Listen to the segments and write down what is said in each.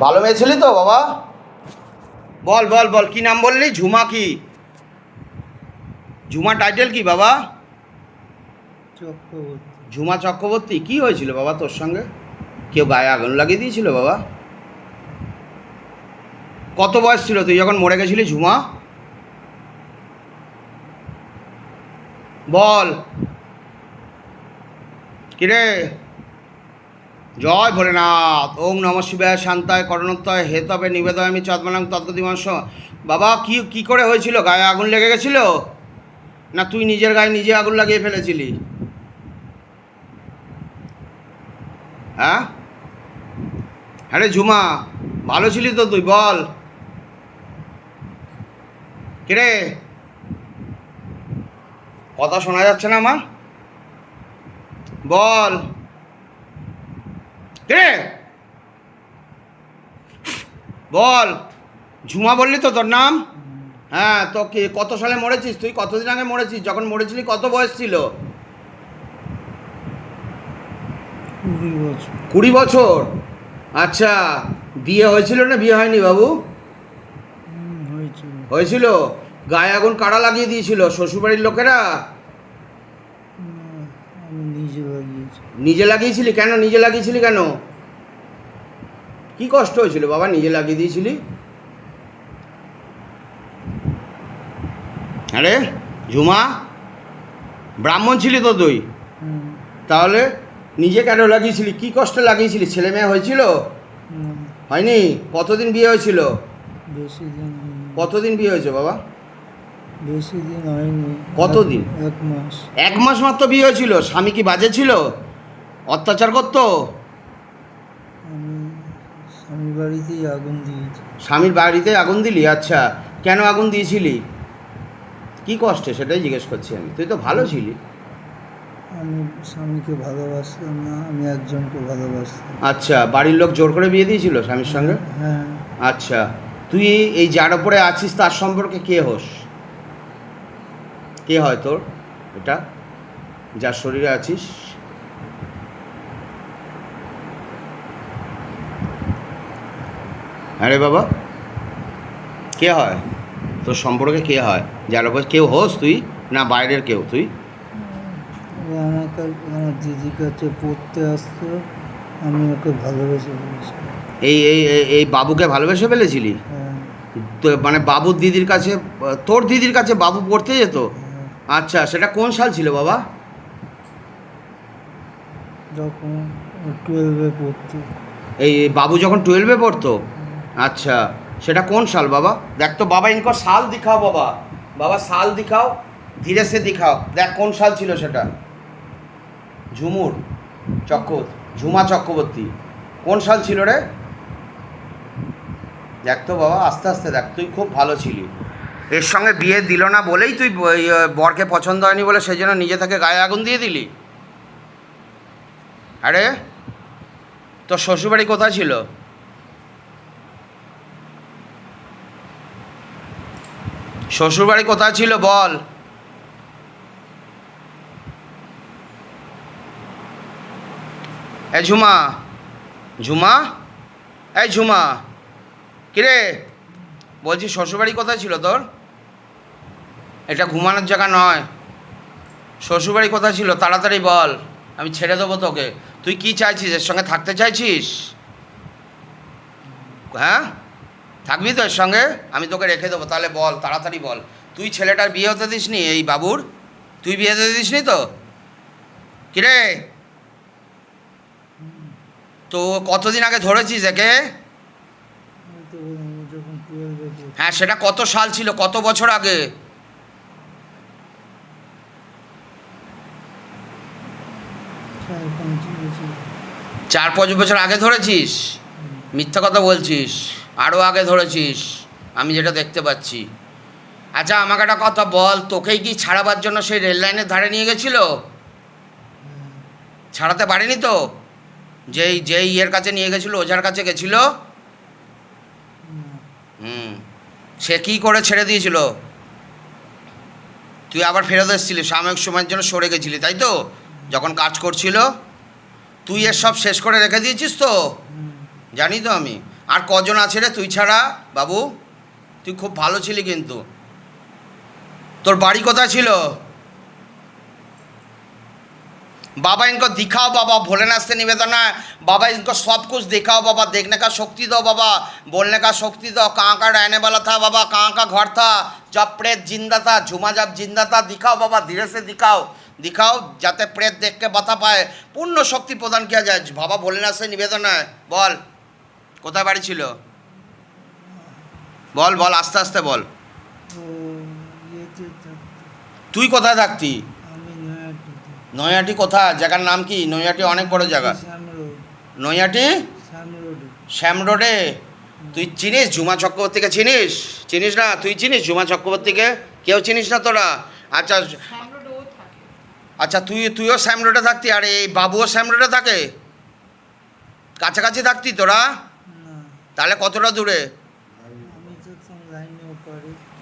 ভালো মেয়ে ছিলি তো বাবা? বল বল বল কি নাম বললি? ঝুমা কি? ঝুমা টাইটেল কি বাবা? চক্রবর্তী। ঝুমা চক্রবর্তী? কি হয়েছিল বাবা তোর সঙ্গে? কেউ গায়ে আগুন লাগিয়ে দিয়েছিল বাবা? কত বয়স ছিল তুই যখন মরে গেছিলি ঝুমা? বল। কিরে? জয় ভোলেনাথ। ওম নম শিবায় শান্তায় করণোত্তয়। হে তবে নিবেদয়ামি চদ্মনাং তৎকদিমাংস বাবা, কি কি করে হয়েছিল? গায়ে আগুন লেগে গেছিল? না তুই নিজের গায়ে নিজে আগুন লাগিয়ে ফেলেছিলি? হ্যাঁ? হ্যাঁ রে ঝুমা, ভালো ছিলি তো তুই, বল। কিরে? কথা শোনা যাচ্ছে না আমার? বল। কিরে বল ঝুমা বললি তো তোর নাম? হ্যাঁ তো কি কত সালে মরেছিস? তুই কতদিন আগে মরেছিস? যখন মরেছিলি কত বয়স ছিল? কুড়ি বছর। আচ্ছা বিয়ে হয়েছিল না বিয়ে হয়নি বাবু? হয়েছিল? গায়ে আগুন কারা লাগিয়ে দিয়েছিল? শ্বশুরবাড়ির লোকেরা না, আমি নিজে লাগিয়েছি নিজে লাগিয়েছিলি কেন? নিজে লাগিয়েছিলি কেন? কি কষ্ট হয়েছিল বাবা নিজে লাগিয়ে দিয়েছিলি? আরে ঝুমা ব্রাহ্মণ ছিলি তো তুই? তাহলে নিজে কেন লাগিয়েছিলি? কি কষ্ট লাগিয়েছিলি? ছেলে মেয়ে হয়েছিল? হয়নি? কতদিন বিয়ে হয়েছিল? বেশি দিন কতদিন বিয়ে হয়েছে বাবা? বেশি দিন হয়নি। কতদিন? এক মাস। এক মাস মাত্র বিয়ে হয়েছিল? স্বামী কি বাজে ছিল? অত্যাচার করতো? আমি স্বামী বাড়িতেই আগুন দিয়েছি। স্বামীর বাড়িতে আগুন দিলি? আচ্ছা কেন আগুন দিয়েছিলি? কি কষ্টে? সেটাই জিজ্ঞেস করছি আমি। তুই তো ভালো ছিলি। আমি স্বামীকে ভালোবাসতাম না আমি একজনকে ভালোবাসতাম। আচ্ছা বাড়ির লোক জোর করে বিয়ে দিয়েছিল স্বামীর সঙ্গে? হ্যাঁ। আচ্ছা তুই এই যার ওপরে আছিস তার সম্পর্কে কে হোস? কে হয় তোর? এটা? যার শরীরে আছিস? আরে বাবা। কে হয়? তোর সম্পর্কে কে হয়? যার ওপর কেউ হোস তুই না বাইরের কেউ তুই? আমার দিদির কাছে পড়তে আসতো আমি ওকে ভালোবেসে এই এই এই- এই বাবুকে ভালোবেসে ফেলেছিলি? হ্যাঁ। তো মানে বাবুর দিদির কাছে তোর দিদির কাছে বাবু পড়তে যেত? হ্যাঁ। আচ্ছা সেটা কোন সাল ছিল বাবা? যখন টুয়েলভে পড়তো। এই বাবু যখন টুয়েলভে পড়তো? আচ্ছা সেটা কোন সাল বাবা? দেখ তো বাবা ইনকো সাল দিখাও বাবা। বাবা সাল দিখাও ধীরে সে দিখাও। দেখ কোন সাল ছিল সেটা? ঝুমুর চক্র ঝুমা চক্রবর্তী। কোন সাল ছিল রে? দেখ তো বাবা আস্তে আস্তে দেখ তুই খুব ভালো ছিলি। এর সঙ্গে বিয়ে দিল না বলেই তুই ইয়ে, বরকে পছন্দ হয়নি বলে সেই জন্য নিজে থেকে গায়ে আগুন দিয়ে দিলি? আরে তোর শ্বশুরবাড়ি কোথায় ছিল? শ্বশুরবাড়ি কোথায় ছিল বল? এই ঝুমা ঝুমা, এই ঝুমা, কিরে? বলছি শ্বশুরবাড়ি কোথায় ছিল তোর? এটা ঘুমানোর জায়গা নয়। শ্বশুরবাড়ি কোথায় ছিল? তাড়াতাড়ি বল, আমি ছেড়ে দেবো তোকে। তুই কি চাইছিস? এর সঙ্গে থাকতে চাইছিস? হ্যাঁ? থাকবি তো এর সঙ্গে? আমি তোকে রেখে দেবো, তাহলে বল, তাড়াতাড়ি বল। তুই ছেলেটার বিয়ে হতে দিসনি, এই বাবুর? তুই বিয়ে হতে দিসনি তো? কিরে? তো কতদিন আগে ধরেছিস একে? হ্যাঁ সেটা কত সাল ছিল, কত বছর আগে? চার পাঁচ বছর আগে ধরেছিস? মিথ্যা কথা বলছিস? আরও আগে ধরেছিস, আমি যেটা দেখতে পাচ্ছি। আচ্ছা আমাকে একটা কথা বল, তোকেই কি ছাড়াবার জন্য সেই রেল লাইনের ধারে নিয়ে গেছিল? ছাড়াতে পারেনি তো? যেই যেই ইয়ের কাছে নিয়ে গেছিল, ওঝার কাছে গেছিল? হুম, সে কী করে ছেড়ে দিয়েছিল? তুই আবার ফেরত এসেছিলি, সাময়িক সময়ের জন্য সরে গেছিলি, তাই তো? যখন কাজ করছিল? তুই এর সব শেষ করে রেখে দিয়েছিস তো? জানি তো আমি। আর কজন আছে রে তুই ছাড়া বাবু তুই খুব ভালো ছিলি কিন্তু তোর বাড়ি কোথায় ছিল बाबा इनको दिखाओ बाबा भोलेनाथ से निवेदन है बाबा इनको सब कुछ दिखाओ बाबा देखने का शक्ति दो बाबा बोलने का शक्ति दो कहाँ का रहने वाला था बाबा कहाँ का घर था जब प्रेत जिंदा था झुमा जब जिंदा था दिखाओ बाबा धीरे से दिखाओ दिखाओ যাতে প্রেত দেখ के बता पाए পূর্ণ শক্তি প্রদান কিয়া যায় বাবা ভোলেনাথ সে নিবেদন হয় বল কোথায় বাড়ি ছিল? বল বল, আস্তে আস্তে বল। তুই কোথায় থাকতি? নৈহাটি কোথায়? জায়গার নাম কি? নৈহাটি অনেক বড় জায়গা। রোড শ্যাম রোডে। তুই চিনিস ঝুমা চক্রবর্তীকে? চিনিস? চিনিস না? তুই চিনিস ঝুমা চক্রবর্তীকে? কেউ চিনিস না তোরা? আচ্ছা আচ্ছা তুই, তুইও শ্যাম রোডে থাকতি? আর, এই বাবুও শ্যাম রোডে থাকে? কাছাকাছি থাকতি তোরা? তাহলে কতটা দূরে?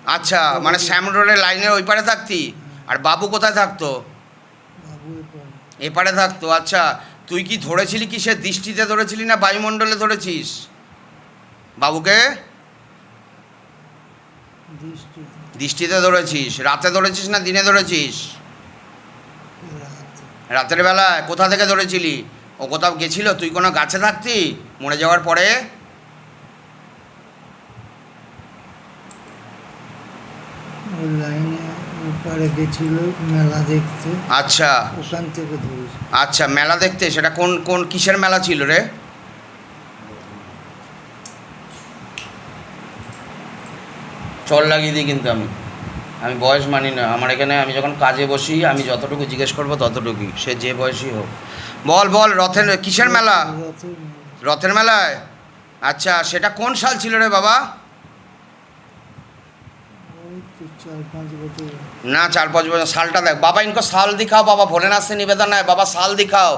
আচ্ছা মানে শ্যাম রোডের লাইনের ওই পারে থাকতি? আর বাবু কোথায় থাকতো? এপারে থাকতো আচ্ছা। তুই কি ধরেছিলি কি সে দৃষ্টিতে ধরেছিলি না বায়ুমণ্ডলে ধরেছিস? বাবুকে? দৃষ্টিতে ধরেছিস। রাতে ধরেছিস না দিনে ধরেছিস? রাতের বেলায় কোথা থেকে ধরেছিলি? ও কোথাও গেছিল? তুই কোনো গাছে থাকতি? মরে যাওয়ার পরে? লাইনে ওপারে গেছিল মেলা দেখতে। আচ্ছা। ওখান থেকে ধরেছি। আচ্ছা মেলা দেখতে সেটা কোন কোন কিসের মেলা ছিল রে? চল লাগিয়ে দিই কিন্তু আমি। আমি বয়স মানি না। আমার এখানে আমি যখন কাজে বসি আমি যতটুকু জিজ্ঞেস করব ততটুকুই। সে যে বয়সই হোক। বল বল রথের কিসের মেলা। রথের মেলায়? আচ্ছা সেটা কোন সাল ছিল রে বাবা ওই তো চার পাঁচ বছর না চার পাঁচ বছর সালটা দেখ বাবা ইনকো সাল দিখাও বাবা ভোলেনাথ से निवेदन है बाबा साल दिखाओ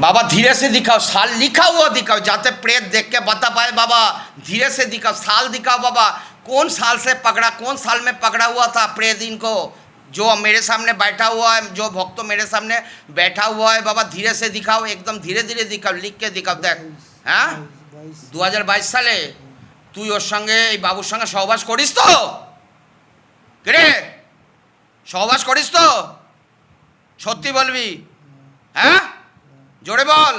बाबा धीरे से दिखाओ साल लिखा हुआ दिखाओ जाते प्रेत देख के बता पाए बाबा धीरे से दिखाओ साल दिखाओ बाबा कौन साल से पकड़ा कौन साल में पकड़ा हुआ था प्रेत इनको जो मेरे सामने बैठा हुआ है जो भक्त मेरे सामने बैठा हुआ है बाबा धीरे से दिखाओ एकदम धीरे धीरे दिखाओ लिख के दिखाओ देख হ্যাঁ বাইশ দু হাজার বাইশ সালে তুই ওর সঙ্গে এই বাবুর সঙ্গে সহবাস করিস তো রে সহবাস করিস তো সত্যি বলবি হ্যাঁ জোরে বল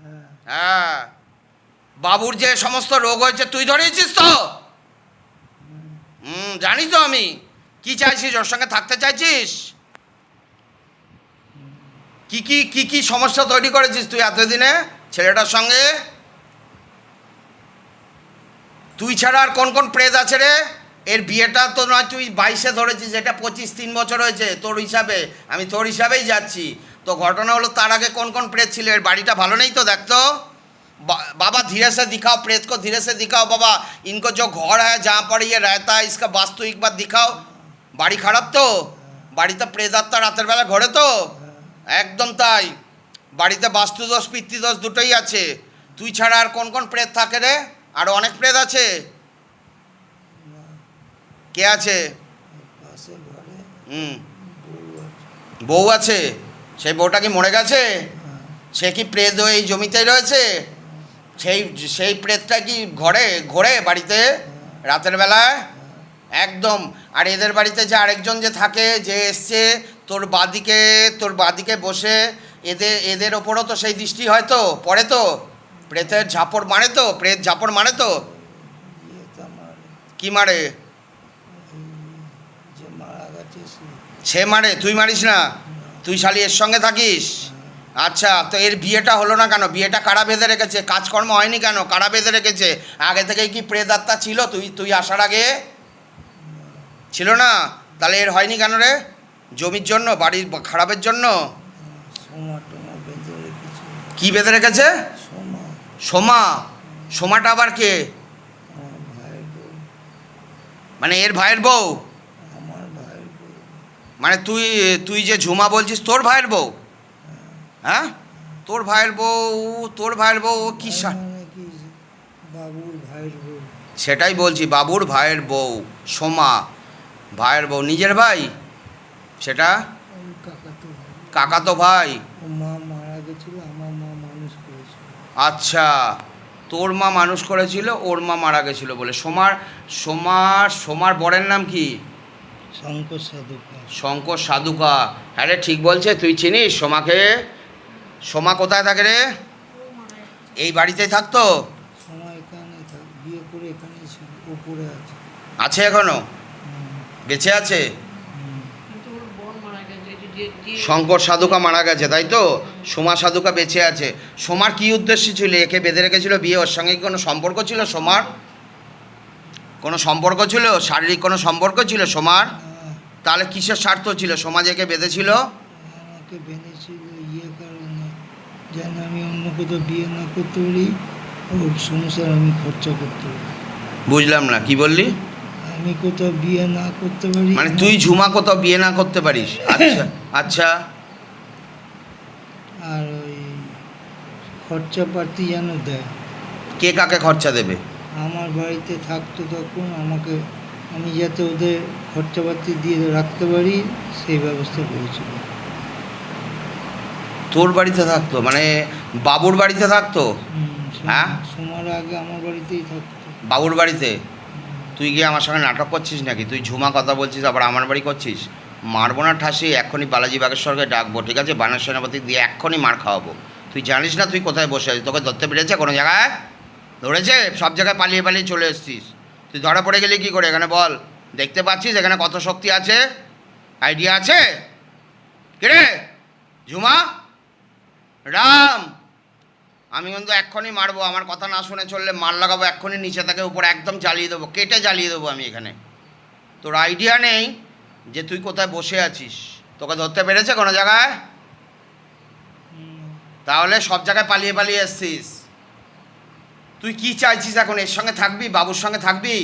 হ্যাঁ হ্যাঁ বাবুর যে সমস্ত রোগ হয়েছে তুই ধরিয়েছিস তো হুম জানি তো আমি কি চাইছিস ওর সঙ্গে থাকতে চাইছিস কি কি কি কি সমস্যা তৈরি করেছিস তুই এতদিনে ছেলেটার সঙ্গে তুই ছাড়া আর কোন কোন প্রেত আছে রে এর বিয়েটা তো নয় তুই বাইশে ধরেছিস এটা পঁচিশ তিন বছর হয়েছে তোর হিসাবে আমি তোর হিসাবেই যাচ্ছি তো ঘটনা হলো তার আগে কোন কোন প্রেত ছিল এর বাড়িটা ভালো নেই তো দেখতো बा- बाबा धीरे से दिखाओ प्रेत को धीरे से दिखाओ बाबा इनको जो घर है जहाँ पर ये रहता है इसका वास्तु एक बार दिखाओ বাড়ি খারাপ তো? বাড়িতে প্রেতাত্মা রাতের বেলা ঘরে তো? একদম তাই। বাড়িতে বাস্তুদোষ, পিতৃদোষ দুটোই আছে। তুই ছাড়া আর কোন কোন প্রেত থাকে রে? আরও অনেক প্রেত আছে। কে আছে? হুম। বউ আছে। সেই বউটা কি মরে গেছে? সে কি প্রেত হয়ে এই জমিতেই রয়েছে? সেই সেই প্রেতটা কি ঘরে, ঘোরে বাড়িতে রাতের বেলায়? একদম। আর এদের বাড়িতে যে আরেকজন যে থাকে, যে এসছে, তোর বাদিকে তোর বাদিকে বসে এদের এদের ওপরও তো সেই দৃষ্টি হয় তো, পড়ে তো? প্রেতের ঝাপড় মারে তো? প্রেত ঝাপড় মারে তো? কি মারে? সে মারে, তুই মারিস না? তুই শালি এর সঙ্গে থাকিস? আচ্ছা তো এর বিয়েটা হলো না কেন? বিয়েটা কারা বেঁধে রেখেছে? কাজকর্ম হয়নি কেন? কারা বেঁধে রেখেছে? আগে থেকেই কি প্রেদাত্মা ছিল? তুই তুই আসার আগে? ছিল না? তাহলে এর হয়নি কেন রে? জমির জন্য বাড়ির খারাপের জন্য? কি বেঁধে রেখেছে? সোমা। সোমা? সোমাটা আবার কে? মানে এর ভাইয়ের বউ? মানে তুই তুই যে ঝুমা বলছিস তোর ভাইয়ের বউ? হ্যাঁ? তোর ভাইয়ের বউ তোর ভাইয়ের বউ ও কি কি বাবুর ভাইয়ের বউ? সেটাই বলছি বাবুর ভাইয়ের বউ সোমা। ভাইয়ের বউ নিজের ভাই? সেটা? ওই কাকা তো ভাই। মা মারা গেছিল আমার মা মানুষ করেছিল আচ্ছা তোর মা মানুষ করেছিল ওর মা মারা গেছিল বলে। সোমার সোমার সোমার বরের নাম কি? শঙ্কর সাধুকা। শঙ্কর সাধুকা। হ্যাঁ রে ঠিক বলছে তুই চিনিস? সোমাকে? সোমা কোথায় থাকে রে? এই বাড়িতেই থাকতো? আছে এখনও? বেঁচে আছে? হুম। কিন্তু ওর বোন মারা গেছে যে- যে- যে- শঙ্কর সাধুকা মারা গেছে তাই তো? সোমা সাধুকা বেঁচে আছে। সোমার কি উদ্দেশ্য ছিল? একে বেঁধে রেখেছিল বিয়ে? ওর সঙ্গে কোনো সম্পর্ক ছিল সোমার? কোনো সম্পর্ক ছিল? শারীরিক কোনো সম্পর্ক ছিল সোমার? তাহলে কিসের স্বার্থ ছিল? সমাজ একে বেঁধেছিল? ইয়ে কারণে। যেন আমি অন্য কোথাও বিয়ে না করতে পারি সংসার আমি খরচা করতে পারি। বুঝলাম না কি বললি? আমি কোথাও বিয়ে না করতে পারি। মানে তুই ঝুমা কোথাও বিয়ে না করতে পারিস? আচ্ছা আচ্ছা। আর ওই খরচাপাতি যেন দেয়। কে কাকে খরচা দেবে? আমার বাড়িতে থাকতো তখন আমাকে আমি যাতে ওদের খরচাপাতি দিয়ে রাখতে পারি সেই ব্যবস্থা করেছিল তোর বাড়িতে থাকতো? মানে বাবুর বাড়িতে থাকতো? হ্যাঁ? সোমার আগে আমার বাড়িতেই থাকতো। বাবুর বাড়িতে? তুই গিয়ে আমার সঙ্গে নাটক করছিস নাকি? তুই ঝুমা কথা বলছিস, আবার আমার বাড়ি করছিস? মারবো না ঠাসি, এক্ষুনি বালাজি বাগেশ্বরকে ডাকবো, ঠিক আছে? বানর সেনাপতি দিয়ে এক্ষুনি মার খাওয়াবো। তুই জানিস না তুই কোথায় বসে আছিস? তোকে ধরতে পেরেছে কোনো জায়গায়? ধরেছে? সব জায়গায় পালিয়ে পালিয়ে চলে এসছিস। তুই ধরা পড়ে গেলি কী করে? এখানে বল। দেখতে পাচ্ছিস এখানে কত শক্তি আছে? আইডিয়া আছে? কে রে? ঝুমা? রাম! আমি কিন্তু এক্ষুনি মারবো, আমার কথা না শুনে চললে মার লাগাবো, এক্ষুনি নিচে থেকে উপর একদম জ্বালিয়ে দেবো, কেটে জ্বালিয়ে দেবো আমি এখানে। তোর আইডিয়া নেই যে তুই কোথায় বসে আছিস? তোকে ধরতে পেরেছে কোনো জায়গায়? তাহলে সব জায়গায় পালিয়ে পালিয়ে এসছিস। তুই কি চাইছিস এখন? এর সঙ্গে থাকবি? বাবুর সঙ্গে থাকবি?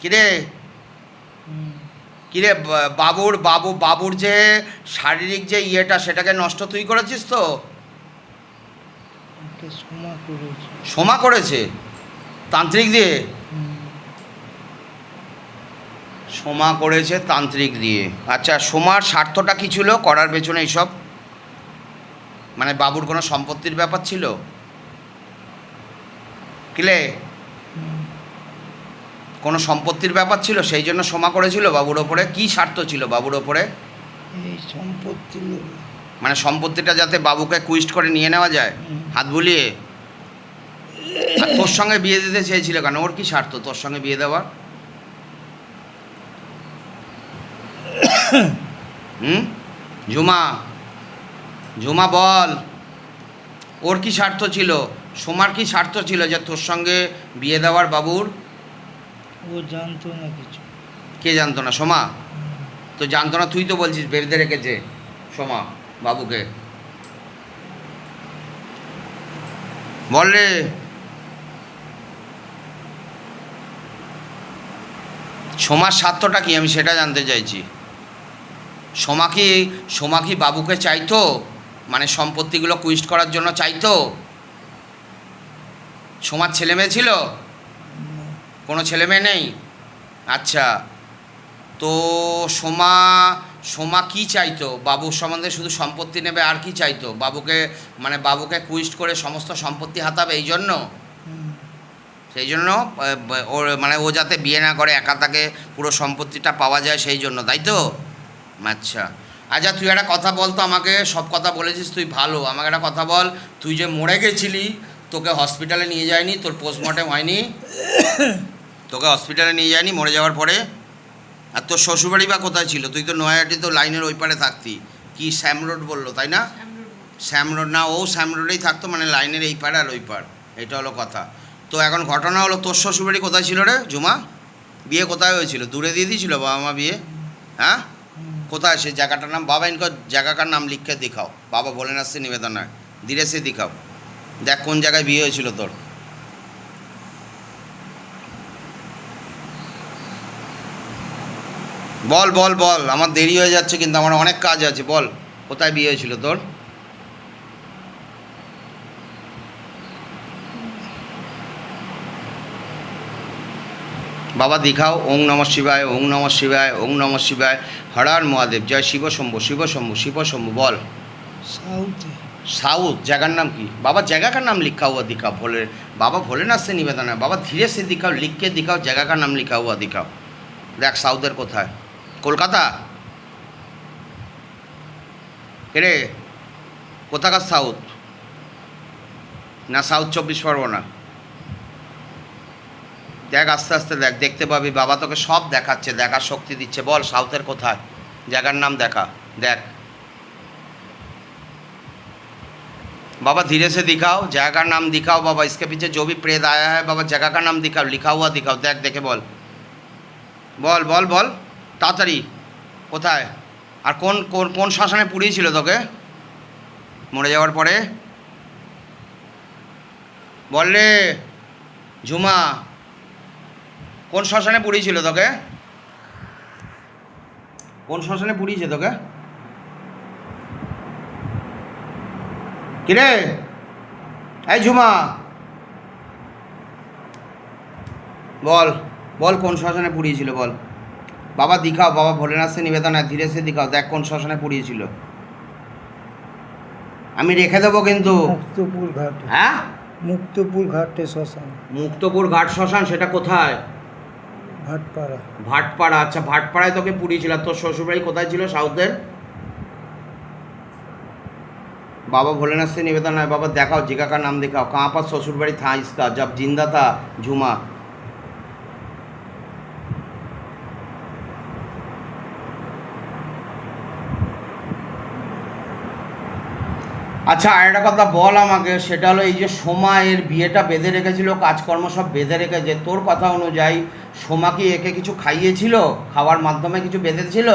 কিরে। কিরে বাবুর, বাবু, বাবুর যে শারীরিক যে ইয়েটা, সেটাকে নষ্ট তুই করেছিস তো? সোমা করেছে। তান্ত্রিক দিয়ে? সোমা করেছে তান্ত্রিক দিয়ে। আচ্ছা সোমার স্বার্থটা কি ছিল? করার পেছনে এইসব? মানে বাবুর কোনো সম্পত্তির ব্যাপার ছিল? কিলে? কোনো সম্পত্তির ব্যাপার ছিল? সেই জন্য সোমা করেছিল বাবুর ওপরে? কি স্বার্থ ছিল বাবুর ওপরে? এই সম্পত্তি। মানে সম্পত্তিটা যাতে বাবুকে কুইস্ট করে নিয়ে নেওয়া যায় হাত বুলিয়ে? তোর সঙ্গে বিয়ে দিতে চেয়েছিল কেন? ওর কি স্বার্থ তোর সঙ্গে বিয়ে দেওয়ার? হুম? ঝুমা ঝুমা বল। ওর কি স্বার্থ ছিল? সোমার কি স্বার্থ ছিল যে তোর সঙ্গে বিয়ে দেওয়ার বাবুর? ও জানতো না কিছু। কে জানতো না? সোমা? তো জানতো না তুই তো বলছিস বেঁধে রেখেছে সোমা। বাবুকে। বল রে সোমার স্বার্থটা কি? আমি সেটা জানতে চাইছি। সোমা কি সোমা কি বাবুকে চাইতো? মানে সম্পত্তিগুলো কুইস্ট করার জন্য চাইতো? সোমার ছেলে মেয়ে ছিল? কোনো ছেলে মেয়ে নেই? আচ্ছা তো সোমা সোমা কি চাইতো? বাবুর সম্বন্ধে শুধু সম্পত্তি নেবে আর কি চাইতো? বাবুকে মানে বাবুকে কুইস্ট করে সমস্ত সম্পত্তি হাতাবে এই জন্য? সেই জন্য ওর মানে ও যাতে বিয়ে না করে, একা তাকে পুরো সম্পত্তিটা পাওয়া যায় সেই জন্য, তাই তো? আচ্ছা। আচ্ছা তুই একটা কথা বল তো আমাকে, সব কথা বলেছিস তুই ভালো। আমাকে একটা কথা বল, তুই যে মরে গেছিলি, তোকে হসপিটালে নিয়ে যায়নি, তোর পোস্টমর্টেম হয়নি? তোকে হসপিটালে নিয়ে যায়নি, মরে যাওয়ার পরে? আর তোর শ্বশুরবাড়ি বা কোথায় ছিল? তুই তো নয়াটি তো লাইনের ওই পারে থাকতি। কি শ্যাম রোড বলল তাই না? শ্যাম রোড না ও শ্যাম রোডেই থাকতো মানে লাইনের এই পার আর ওই পার এটা হলো কথা। তো এখন ঘটনা হলো তোর শ্বশুরবাড়ি কোথায় ছিল রে জুমা? বিয়ে কোথায় হয়েছিল? দূরে দিয়ে দিয়েছিল বাবা মা বিয়ে? হ্যাঁ? কোথায় সে জায়গাটার নাম? বাবা ইনকো জায়গাকার নাম লিখে দেখাও। বাবা বলেন আসছে নিবেদনায় ধীরে সে দেখাও। দেখ কোন জায়গায় বিয়ে হয়েছিল তোর। বল বল বল। আমার দেরি হয়ে যাচ্ছে কিন্তু আমার অনেক কাজ আছে। বল কোথায় বিয়ে হয়েছিল তোর? বাবা দীঘাও ওং নম শিবায় ওং নম শিবায় ওং নম শিবায়। হরার মহাদেব জয় শিব শম্ভু শিব শম্ভু শিব শম্ভু বল। সাউথ। সাউথ জায়গার নাম কি? বাবা জায়গাকার নাম লিখা হুয়া हुआ ভোলে বাবা ভোলে না সে निवेदन বাবা ধীরে धीरे से লিখকে लिख জায়গাকার নাম লিখা का नाम দেখ সাউথের কোথায়? কলকাতা রে কোথাকার সাউথ না সাউথ চব্বিশ পরগনা দেখ আস্তে আস্তে দেখ দেখতে পাবি বাবা তোকে সব দেখাচ্ছে দেখার শক্তি দিচ্ছে বল সাউথের কোথায় জায়গার নাম দেখা দেখ बाबा धीरे से दिखाओ जगह का नाम दिखाओ बाबा इसके पीछे जो भी प्रेत आया है बाबा जगह का नाम दिखाओ लिखा हुआ दिखाओ देख देखे বল বল বল বল তাড়াতাড়ি, কোথায়? আর কোন কোন শ্মশানে পুড়িয়েছিল তোকে? মরে যাওয়ার পরে? বল রে, ঝুমা, কোন শ্মশানে পুড়িয়েছিল তোকে? কোন শ্মশানে পুড়িয়েছে তোকে? কিরে? এই ঝুমা। বল বল কোন শ্মশানে পুড়িয়েছিল, বল। বাবা দীঘাও বাবা ভোলেনাথের নিবেদন আর ধীরে সে দীঘাও। দেখ কোন শ্মশানে পুড়িয়েছিল। আমি রেখে দেবো কিন্তু। মুক্তপুর ঘাট। হ্যাঁ? মুক্তপুর ঘাটে শ্মশান। মুক্তপুর ঘাট শ্মশান সেটা কোথায়? ভাটপাড়া। ভাটপাড়া আচ্ছা ভাটপাড়ায় তোকে পুড়িয়েছিল তোর শ্বশুরবাড়ি কোথায় ছিল সাউথের? বাবা ভোলেনাথ সে নিবেদন হয় বাবা দেখাও জিগাকার নাম দেখাও। কাঁপার শ্বশুরবাড়ি থা ইস্কা জব জিন্দা থা ঝুমা। আচ্ছা আর একটা কথা বল আমাকে সেটা হলো এই যে সোমা এর বিয়েটা বেঁধে রেখেছিল কাজকর্ম সব বেঁধে রেখেছে তোর কথা অনুযায়ী সোমা কি একে কিছু খাইয়েছিল? খাওয়ার মাধ্যমে কিছু বেঁধেছিল?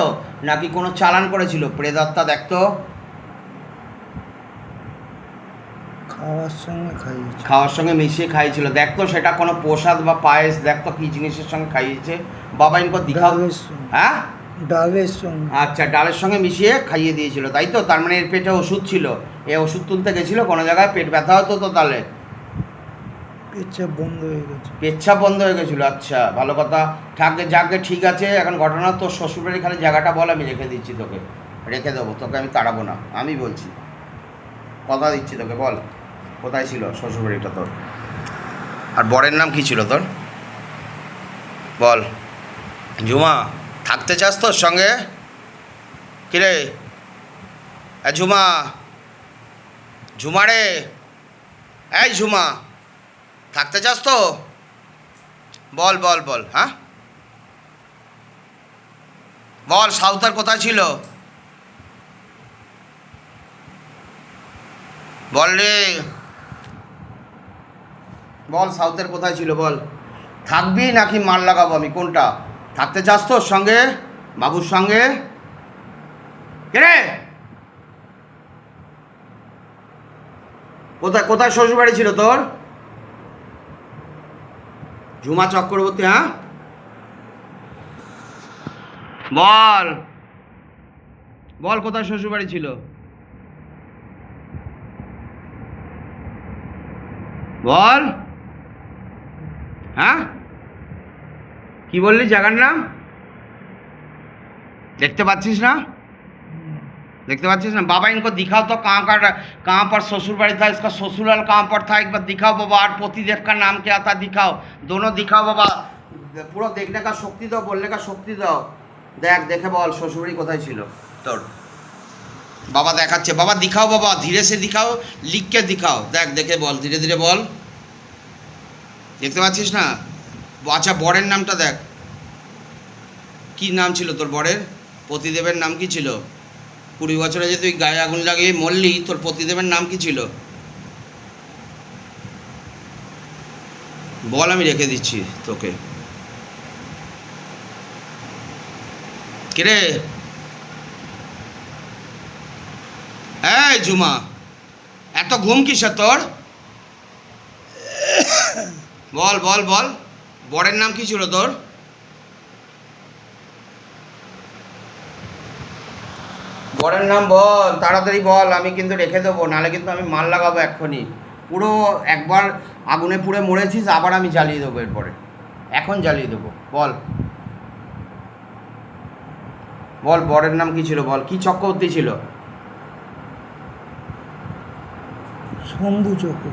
নাকি কোনো চালান করেছিল? প্রেদাত্তা দেখতো খাওয়ার সঙ্গে খাইয়েছে। খাওয়ার সঙ্গে মিশিয়ে খাইয়েছিল। দেখতো সেটা কোনো প্রসাদ বা পায়েস দেখতো কি জিনিসের সঙ্গে খাইয়েছে। বাবা ইনকো দীঘা হ্যাঁ? ডালের সঙ্গে। আচ্ছা ডালের সঙ্গে মিশিয়ে খাইয়ে দিয়েছিল তাই তো? তার মানে এর পেটে ওষুধ ছিল। এ ওষুধ তুলতে গেছিল কোনো জায়গায় পেট ব্যথা হতো তো তাহলে? পেচ্ছাপ বন্ধ হয়ে গেছে। পেচ্ছাপ বন্ধ হয়ে গেছিল আচ্ছা ভালো কথা। থাকবে যাকে ঠিক আছে এখন ঘটনা তোর শ্বশুরবাড়ি খালি জায়গাটা বল আমি রেখে দিচ্ছি তোকে। রেখে দেবো তোকে আমি তাড়াবো না আমি বলছি। কথা দিচ্ছি তোকে বল কোথায় ছিল শ্বশুরবাড়িটা তোর? আর বরের নাম কি ছিল তোর? বল। ঝুমা থাকতে চাস তোর সঙ্গে? কিরে? ঝুমা। ঝুমা রে। এই ঝুমা, থাকতে চাস তো? বল বল বল হ্যাঁ? বল সাউথার কোথায় ছিল? বল রে। বল সাউথের কোথায় ছিল বল? থাকবি নাকি মাল লাগাবো আমি? কোনটা? থাকতে চাস তোর সঙ্গে? বাবুর সঙ্গে? রে? কোথায় কোথায় শ্বশুরবাড়ি ছিল তোর? ঝুমা চক্রবর্তী হ্যাঁ? বল। বল, কোথায় শ্বশুরবাড়ি ছিল? বল। হ্যাঁ? কি বললি জায়গার নাম? দেখতে পাচ্ছিস না? দেখতে পাচ্ছিস না? বাবা ইনকো দিখাও তো কাঁ কার কাঁ পর শ্বশুর বাড়ি থাকে इसका ससुराल कहाँ पर था एक बार दिखाओ बाबा आठ पतिदेव নাম কে আতা দিখাও। দোনো দিখাও বাবা। পুরো দেখলে কার শক্তি দাও বললে কার শক্তি দাও। দেখ, দেখে বল শ্বশুরবাড়ি কোথায় ছিল। তোর। বাবা দেখাচ্ছে। বাবা দিখাও বাবা, ধীরে সে দিখাও, লিখকে দিখাও। দেখ, দেখে বল, ধীরে ধীরে বল। দেখতে পাচ্ছিস না? আচ্ছা বরের নামটা দেখ। কি নাম ছিল তোর বরের? পতিদেবের নাম কি ছিল? কুড়ি বছরে যে তুই গায়ে আগুন লাগিয়ে মরলি, তোর পতিদেবের নাম কি ছিল? বল, আমি রেখে দিচ্ছি তোকে। কিরে? এই জুমা এত ঘুম কিসের তোর? বল বল বল। বরের নাম কি ছিল তোর? বরের নাম বল, তাড়াতাড়ি বল, আমি কিন্তু রেখে দেবো নাহলে কিন্তু আমি মাল লাগাবো এক্ষুনি। পুরো একবার আগুনে পুড়ে মরেছিস, আবার আমি জ্বালিয়ে দেবো এরপরে। এখন জ্বালিয়ে দেবো, বল। বল, বরের নাম কি ছিল, বল। কি চক্রবর্তী ছিল? শম্ভু চক্র।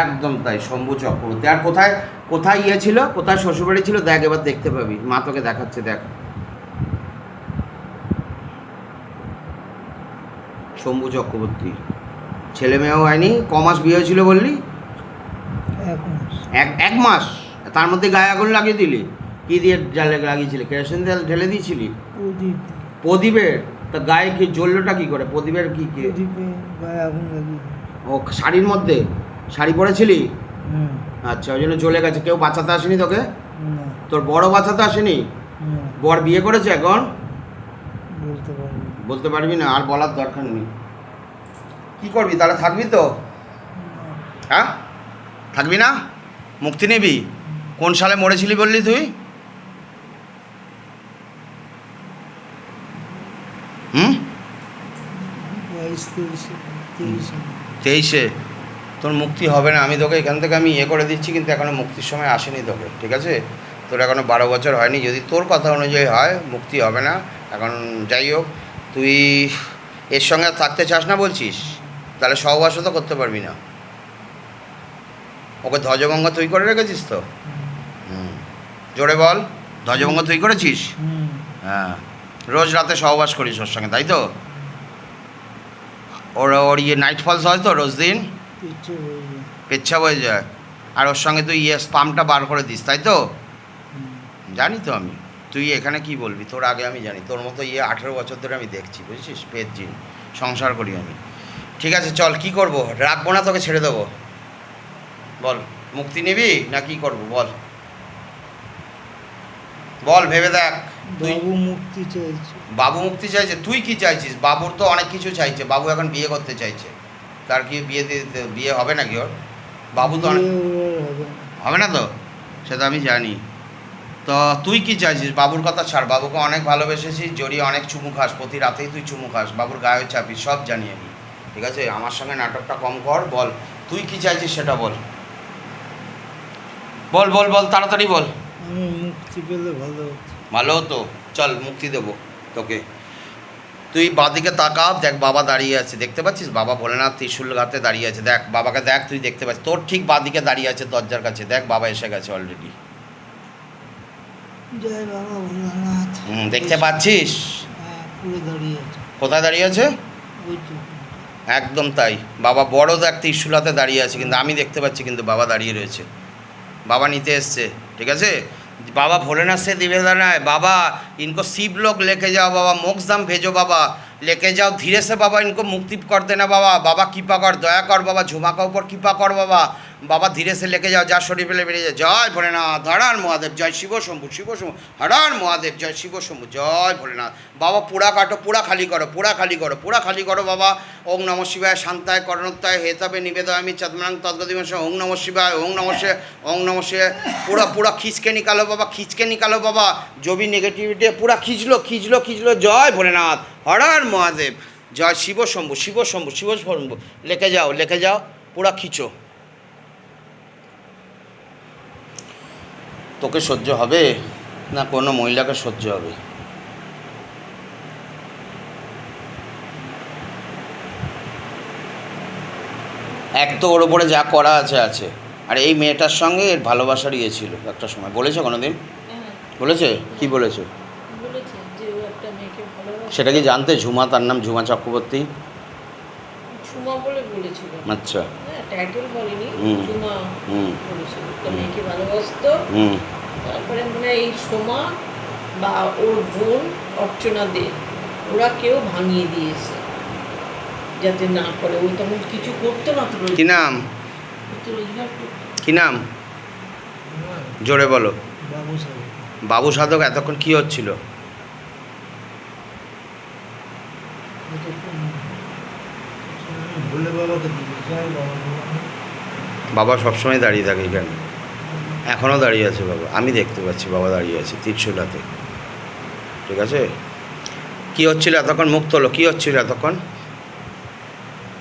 একদম তাই শম্ভু চক্রবর্তী। আর কোথায় কোথায় ইয়ে ছিল? কোথায় শ্বশুরবাড়ি ছিল? দেখ এবার দেখতে পাবি। মা তোকে দেখাচ্ছে দেখ। শম্ভু চক্রবর্তী। ছেলে মেয়েও হয়নি? ক মাস বিয়ে হয়েছিল বললি? এক মাস। এক মাস? তার মধ্যে গায়ে আগুন লাগিয়ে দিলি? কি দিয়ে জালে লাগিয়েছিলি? কেরোসিন তেল ঢেলে দিয়েছিলি? প্রদীপ। প্রদীপের? তা গায়ে কি জ্বললোটা কি করে? প্রদীপের কি কি? গায়ে আগুন লাগিয়ে। ও শাড়ির মধ্যে? শাড়ি পরেছিলি? আচ্ছা ওই জন্য চলে গেছে। কেউ বাঁচাতে আসেনি তোকে? তোর বড় বাঁচাতে আসেনি? বর বিয়ে করেছে এখন? বলতে পারব বলতে পারবি না আর বলার দরকার নেই। কি করবি তাহলে থাকবি তো? হ্যাঁ? থাকবি না? মুক্তি নিবি? কোন সালে মরেছিলি বললি তুই হুম বাইশ তেইশে? তোর মুক্তি হবে না। আমি তোকে এখান থেকে আমি ইয়ে করে দিচ্ছি কিন্তু এখনও মুক্তির সময় আসেনি তোকে ঠিক আছে? তোর এখনও বারো বছর হয়নি। যদি তোর কথা অনুযায়ী হয় মুক্তি হবে না। এখন যাই হোক তুই এর সঙ্গে থাকতে চাস না বলছিস? তাহলে সহবাসও তো করতে পারবি না। ওকে ধ্বজভঙ্গ তুই করে রেখেছিস তো? হুম। জোরে বল ধ্বজভঙ্গ তুই করেছিস? হ্যাঁ। রোজ রাতে সহবাস করিস ওর সঙ্গে তাই তো? ওর ওর ইয়ে নাইট ফলস হয় তো রোজ দিন? পেচ্ছাপ হয়ে যায়। আর ওর সঙ্গে তুই ইয়ে স্পামটা বার করে দিস তাই তো? জানি তো আমি। তুই এখানে কি বলবি? তোর আগে আমি জানি। তোর মতো ইয়ে আঠেরো বছর ধরে আমি দেখছি বুঝছিস? পেট জিন। সংসার করি আমি। ঠিক আছে চল কি করব? রাখব না তোকে ছেড়ে দেবো। বল মুক্তি নিবি? না কি করব? বল। বল ভেবে দেখ। তুই বাবু মুক্তি চাইছে। বাবু মুক্তি চাইছে? তুই কি চাইছিস? বাবুর তো অনেক কিছু চাইছে। বাবু এখন বিয়ে করতে চাইছে। তার কি বিয়ে দিতে বিয়ে হবে নাকি ওর? বাবু তো অনেক হবে না। তো? সেটা আমি জানি। তো তুই কি চাইছিস? বাবুর কথা ছাড়। বাবুকে অনেক ভালোবেসেছিস। জড়িয়ে অনেক চুমু খাস। প্রতি রাতেই তুই চুমু খাস। বাবুর গায়ে চাপিস। সব জানি আমি। ঠিক আছে? আমার সঙ্গে নাটকটা কম কর। বল। তুই কি চাইছিস সেটা বল। বল বল বল। তাড়াতাড়ি বল। মুক্তি পেলে ভালো ভালো হতো। চল মুক্তি দেবো তোকে। তুই বাদিকে তাকা দেখ বাবা দাঁড়িয়ে আছে। দেখতে পাচ্ছিস? বাবা ভোলেনাথ ত্রিশুল গাতে দাঁড়িয়ে আছে। দেখ বাবাকে দেখ তুই দেখতে পাচ্ছিস। তোর ঠিক বাদিকে দাঁড়িয়ে আছে দরজার কাছে। দেখ বাবা এসে গেছে অলরেডি হুম দেখতে পাচ্ছিস? কোথায় দাঁড়িয়ে আছে? একদম তাই। বাবা বড় দেখ ত্রিশুল হাতে দাঁড়িয়ে আছে। কিন্তু আমি দেখতে পাচ্ছি কিন্তু বাবা দাঁড়িয়ে রয়েছে। বাবা নিতে এসছে ঠিক আছে? बाबा भोलेनाथ से निवेदन है बाबा इनको शिव लोग लेके जाओ बाबा मोक्ष धाम भेजो बाबा लेके जाओ धीरे से बाबा इनको मुक्ति कर देना बाबा बाबा कृपा कर दया कर बाबा झुमा के ऊपर कृपा कर बाबा বাবা ধীরে সে লেগে যাও, যা শরীর পেলে বেরিয়ে যায়। জয় ভোলেনাথ হরান মহাদেব, জয় শিব শম্ভু শিব শম্ভু হরান মহাদেব, জয় শিব শম্ভু, জয় ভোলেনাথ। বাবা পুরা কাটো পুরা খালি করো পুরা খালি করো পুরা খালি করো বাবা। ওং নম শিবায় শান্তায় করণত্তায় হেতাবে নিবেদয় আমি চাঁদমাং তদ্গদিবস ওং নম শিবায়, ওং নম সে ওং নম সে পুরা পুরা খিচকে নিকালো বাবা খিচকে নিকালো বাবা। জবি নেগেটিভিটি পুরা খিচলো খিচলো খিচলো, জয় ভোলেনাথ হরান মহাদেব, জয় শিব শম্ভু শিব শম্ভু শিব শম্ভু। লেখে যাও লেখে যাও পুরা খিচো। তোকে সহ্য হবে না কোনো মহিলাকে সহ্য হবে? এক তো ওর ওপরে যা করা আছে আছে। আর এই মেয়েটার সঙ্গে এর ভালোবাসার ইয়ে ছিল একটা সময়। বলেছে কোনো দিন হ্যাঁ। বলেছে? কি বলেছে? সেটা কি জানতে? ঝুমা তার নাম ঝুমা চক্রবর্তী? আচ্ছা। টাইটেল বলেনি হুম। বলেছিল মেয়েকে ভালোবাসতো। তারপরে মানে এই সোমা বা ওর বোন অর্চনা দে ওরা কেউ ভাঙিয়ে দিয়েছে যাতে না করে। ও তেমন কিছু করতো না তো কি নাম? কি নাম? জোরে বলো। বাবু বাবু সাধক এতক্ষণ কি হচ্ছিল? ভোলে বাবাকে বাবা সবসময় দাঁড়িয়ে থাকে এখানে। এখনও দাঁড়িয়ে আছে বাবা। আমি দেখতে পাচ্ছি বাবা দাঁড়িয়ে আছে তীরশুলাতে। ঠিক আছে? কি হচ্ছিল এতক্ষণ? মুখ তোলো। কী হচ্ছিল এতক্ষণ?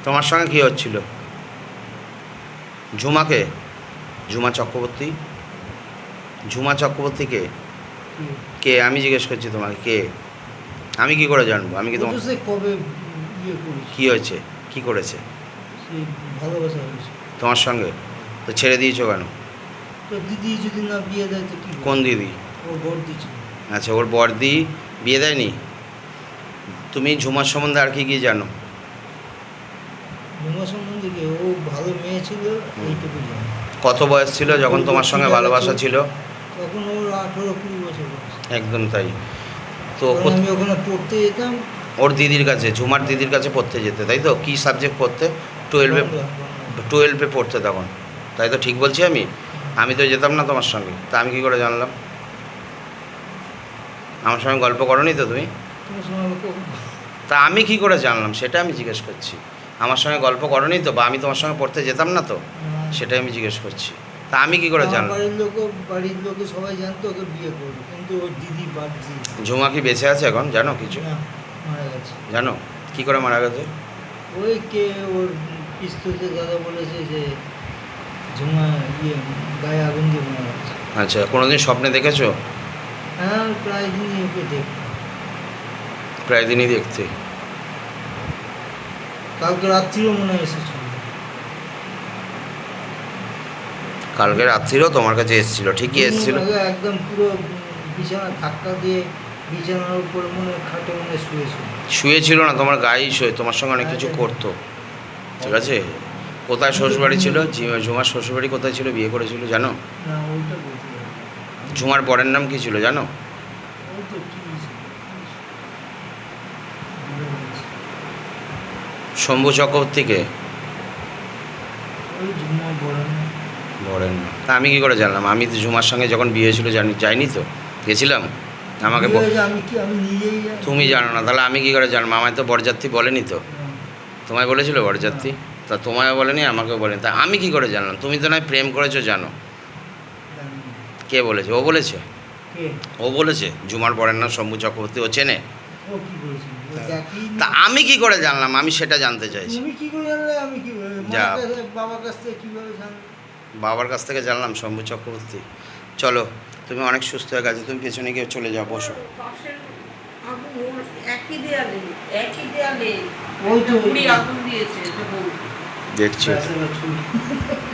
তোমার সঙ্গে কী হচ্ছিল? ঝুমাকে? ঝুমা চক্রবর্তী? ঝুমা চক্রবর্তীকে? কে? আমি জিজ্ঞেস করছি তোমাকে কে? আমি কি করে জানব? আমি কি তোমার ইয়ে কি হয়েছে? কি করেছে? ভালোবাসা হয়েছে। তোমার সঙ্গে? তো ছেড়ে দিয়েছ কেন? তো দিদি যদি না বিয়ে দেয় তো কি কোন দিদি? আচ্ছা ওর বর্দি বিয়ে দেয়নি? তুমি ঝুমার সম্বন্ধে আর কি কি জানো? নুমা সম্বন্ধে কি? ও ভালো মেয়ে ছিল এইটুকু জানি। কত বয়স ছিল যখন তোমার সঙ্গে ভালোবাসা ছিল? তখন ওর আঠেরো কুড়ি বছর একদম তাই। তো আমি ওখানে পড়তে যেতাম। ওর দিদির কাছে ঝুমার দিদির কাছে পড়তে যেতে তাই তো? কী সাবজেক্ট পড়তে? টুয়েলভে। টুয়েলভে পড়তে তখন। তাই তো ঠিক বলছি আমি? আমি তো যেতাম না তোমার সঙ্গে। তা আমি কী করে জানলাম? আমার সঙ্গে গল্প করনি তো তুমি? তা আমি কি করে জানলাম? সেটা আমি জিজ্ঞেস করছি। আমার সঙ্গে গল্প করনি তো বা আমি তোমার সঙ্গে পড়তে যেতাম না তো? সেটাই আমি জিজ্ঞেস করছি। তা আমি কি করে জানলাম? বাড়ির লোক বাড়ির লোকে সবাই জানতো ওকে বিয়ে করবে। কিন্তু ওর দিদি ঝুমা কি বেঁচে আছে এখন? জানো কিছু? জানো? কি করে মারা গেছে? ওই কে ওর পিস্তলতে দাদা বলেছে যে ঝুমা ইয়ে গায়ে আগুন দিয়ে মারা আচ্ছা কোনোদিন স্বপ্নে দেখেছ? হ্যাঁ প্রায় দিনই ওকে দেখতাম। প্রায় দিনই দেখতে? কালকে রাত্রিও মনে হয় এসেছিল। কালকে রাত্রিরেও তোমার কাছে এসেছিল ঠিকই এসেছিল। একদম পুরো বিছানা ধাক্কা দিয়ে বিছানার উপর মনে হয় খাটে মনে হয় শুয়েছিল। শুয়েছিল না তোমার গায়েই শুয়ে তোমার সঙ্গে অনেক কিছু করতো। ঠিক আছে? কোথায় শ্বশুরবাড়ি ছিল? ঝুমার শ্বশুরবাড়ি কোথায় ছিল? বিয়ে করেছিল জানো। ঝুমার বরের নাম কি ছিল জানো। শম্ভু চক্রবর্তীকে? না তা আমি কি করে জানলাম? আমি তো ঝুমার সঙ্গে যখন বিয়ে হয়েছিল জানি যাইনি তো? গেছিলাম? আমাকে। তুমি জানো না তাহলে আমি কি করে জানব আমায় তো বরযাত্রী বলেনি তো? তোমায় বলেছিল বরযাত্রী? তা তোমায় বলেনি আমাকেও বলেনি। তা আমি কি করে জানলাম? তুমি তো নয় প্রেম করেছ জানো। কে বলেছে? ও বলেছে? ও বলেছে? ঝুমার বরের নাম শম্ভু চক্রবর্তী ও চেনে। তা আমি কি করে জানলাম? আমি সেটা জানতে চাইছি। তুমি কি করে জানলে? আমি কি করে যা। বাবার কাছ থেকে বাবার কাছ থেকে জানলাম শম্ভু চক্রবর্তী। চলো তুমি অনেক সুস্থ হয়ে গেছো। তুমি পেছনে গিয়ে চলে যাও বসো। দেখছি। এবার ছুটি।